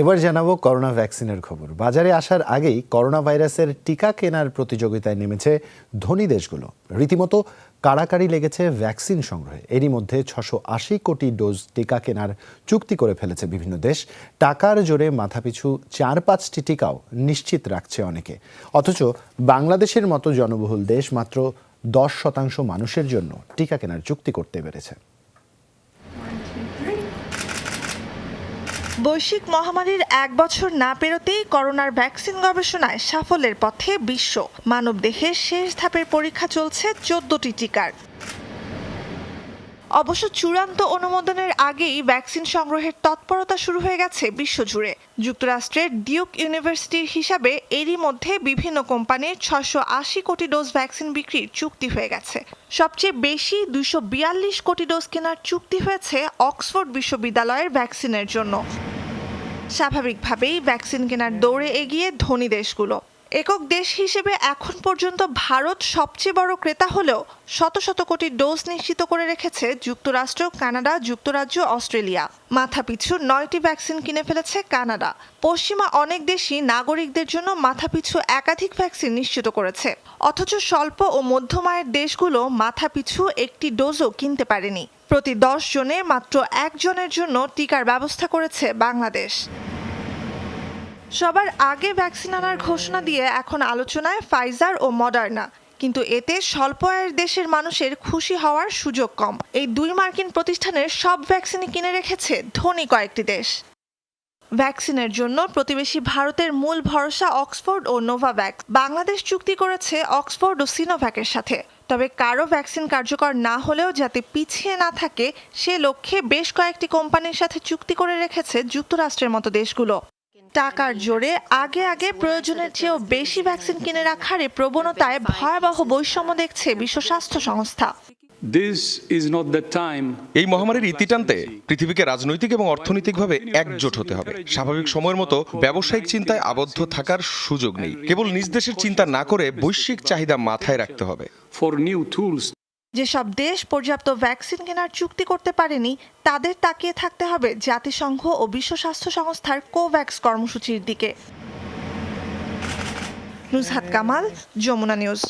এবার জানাব করোনা ভ্যাকসিনের খবর। বাজারে আসার আগেই করোনা ভাইরাসের টিকা কেনার প্রতিযোগিতায় নেমেছে ধনী দেশগুলো। রীতিমতো কাড়াকাড়ি লেগেছে ভ্যাকসিন সংগ্রহে। এরই মধ্যে ছশো আশি কোটি ডোজ টিকা কেনার চুক্তি করে ফেলেছে বিভিন্ন দেশ। টাকার জোরে মাথাপিছু চার পাঁচটি টিকাও নিশ্চিত রাখছে অনেকে। অথচ বাংলাদেশের মতো জনবহুল দেশ মাত্র দশ শতাংশ মানুষের জন্য টিকা কেনার চুক্তি করতে পেরেছে। বৈশ্বিক মহামারীর এক বছর না পেরোতেই করোনার ভ্যাকসিন গবেষণায় সাফল্যের পথে বিশ্ব। মানবদেহের শেষ ধাপের পরীক্ষা চলছে চোদ্দটি টিকার। অবশ্য চূড়ান্ত অনুমোদনের আগেই ভ্যাকসিন সংগ্রহের তৎপরতা শুরু হয়ে গেছে বিশ্বজুড়ে। যুক্তরাষ্ট্রের ডিউক ইউনিভার্সিটির হিসাবে এরই মধ্যে বিভিন্ন কোম্পানির ছশো আশি কোটি ডোজ ভ্যাকসিন বিক্রির চুক্তি হয়ে গেছে। সবচেয়ে বেশি দুশো বিয়াল্লিশ কোটি ডোজ কেনার চুক্তি হয়েছে অক্সফোর্ড বিশ্ববিদ্যালয়ের ভ্যাকসিনের জন্য। স্বাভাবিকভাবেই ভ্যাকসিন কেনার দৌড়ে এগিয়ে ধনী দেশগুলো। একক দেশ হিসেবে এখন পর্যন্ত ভারত সবচেয়ে বড় ক্রেতা হলেও শত শত কোটি ডোজ নিশ্চিত করে রেখেছে যুক্তরাষ্ট্র, কানাডা, যুক্তরাজ্য, অস্ট্রেলিয়া। মাথাপিছু নয়টি ভ্যাকসিন কিনে ফেলেছে কানাডা। পশ্চিমা অনেক দেশই নাগরিকদের জন্য মাথাপিছু একাধিক ভ্যাকসিন নিশ্চিত করেছে। অথচ স্বল্প ও মধ্যম আয়ের দেশগুলো মাথাপিছু একটি ডোজও কিনতে পারেনি। প্রতি দশ জনে মাত্র একজনের জন্য টিকার ব্যবস্থা করেছে বাংলাদেশ। সবার আগে ভ্যাকসিন আনার ঘোষণা দিয়ে এখন আলোচনায় ফাইজার ও মডার্না। কিন্তু এতে স্বল্প আয়ের দেশের মানুষের খুশি হওয়ার সুযোগ কম। এই দুই মার্কিন প্রতিষ্ঠানের সব ভ্যাকসিনই কিনে রেখেছে ধনী কয়েকটি দেশ। ভ্যাকসিনের জন্য প্রতিবেশী ভারতের মূল ভরসা অক্সফোর্ড ও নোভাভ্যাক্স বাংলাদেশ চুক্তি করেছে অক্সফোর্ড ও সিনোভ্যাকের সাথে। তবে কারও ভ্যাকসিন কার্যকর না হলেও যাতে পিছিয়ে না থাকে, সে লক্ষ্যে বেশ কয়েকটি কোম্পানির সাথে চুক্তি করে রেখেছে যুক্তরাষ্ট্রের মতো দেশগুলো। টাকার জোরে আগে আগে প্রয়োজনের চেয়েও বেশি ভ্যাকসিন কিনে রাখার এই প্রবণতায় ভয়াবহ বৈষম্য দেখছে বিশ্ব স্বাস্থ্য সংস্থা। This is not the time. এই মহামারীর ইতি টানতে পৃথিবীকে রাজনৈতিক এবং অর্থনৈতিকভাবে একজোট হতে হবে। স্বাভাবিক সময়ের মতো ব্যবসায়িক চিন্তায় আবদ্ধ থাকার সুযোগ নেই। কেবল নিজ দেশের চিন্তা না করে বৈশ্বিক চাহিদা মাথায় রাখতে হবে। For new tools যেসব দেশ পর্যাপ্ত ভ্যাকসিন কেনার চুক্তি করতে পারেনি, তাদের তাকিয়ে থাকতে হবে জাতিসংঘ ও বিশ্ব স্বাস্থ্য সংস্থার কোভ্যাক্স কর্মসূচির দিকে। নুসহাত কামাল, যমুনা নিউজ।